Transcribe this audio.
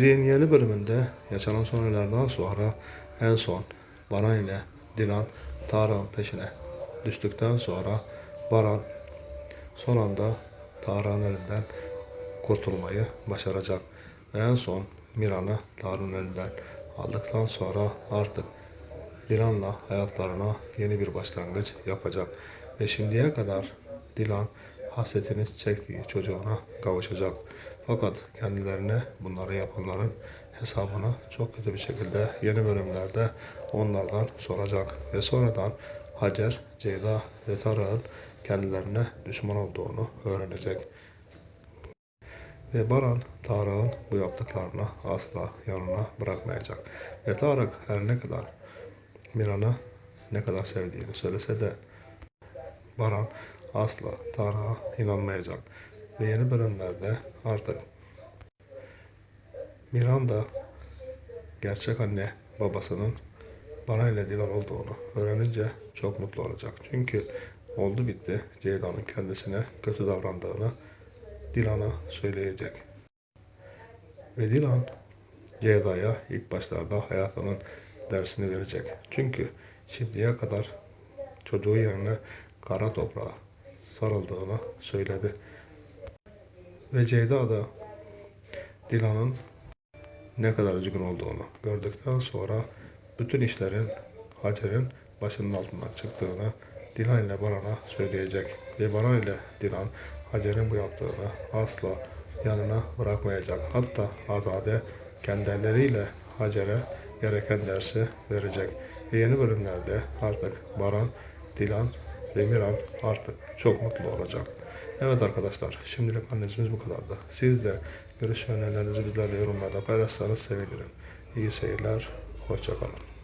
Dizinin yeni bölümünde yaşanan son olaylardan sonra en son Baran ile Dilan Tarık'ın peşine düştükten sonra Baran son anda Tarık'ın elinden kurtulmayı başaracak. Ve en son Miran'ı Tarık'ın elinden aldıktan sonra artık Dilan'la hayatlarına yeni bir başlangıç yapacak. Ve şimdiye kadar Dilan hasretini çektiği çocuğuna kavuşacak. Fakat kendilerine bunları yapanların hesabını çok kötü bir şekilde yeni bölümlerde onlardan soracak. Ve sonradan Hacer, Ceyda ve Tarık'ın kendilerine düşman olduğunu öğrenecek. Ve Baran Tarık'ın bu yaptıklarını asla yanına bırakmayacak. Ve Tarık her ne kadar Miran'ı ne kadar sevdiğini söylese de Baran asla Tarık'a inanmayacak. Ve yeni bölümlerde artık Miran da gerçek anne babasının Baran ile Dilan olduğunu öğrenince çok mutlu olacak. Çünkü oldu bitti Ceyda'nın kendisine kötü davrandığını Dilan'a söyleyecek. Ve Dilan Ceyda'ya ilk başlarda hayatının dersini verecek. Çünkü şimdiye kadar çocuğu yerine kara toprağa sarıldığını söyledi. Ve Ceyda da Dilan'ın ne kadar üzgün olduğunu gördükten sonra bütün işlerin Hacer'in başının altından çıktığını Dilan ile Baran'a söyleyecek. Ve Baran ile Dilan Hacer'in bu yaptığını asla yanına bırakmayacak. Hatta Azade kendi elleriyle Hacer'e gereken dersi verecek. Ve yeni bölümlerde artık Baran, Dilan ve Miran artık çok mutlu olacak. Evet arkadaşlar şimdilik analizimiz bu kadardı. Siz de görüş önerilerinizi bizlerle yorumlarda paylaşsanız sevinirim. İyi seyirler, hoşçakalın.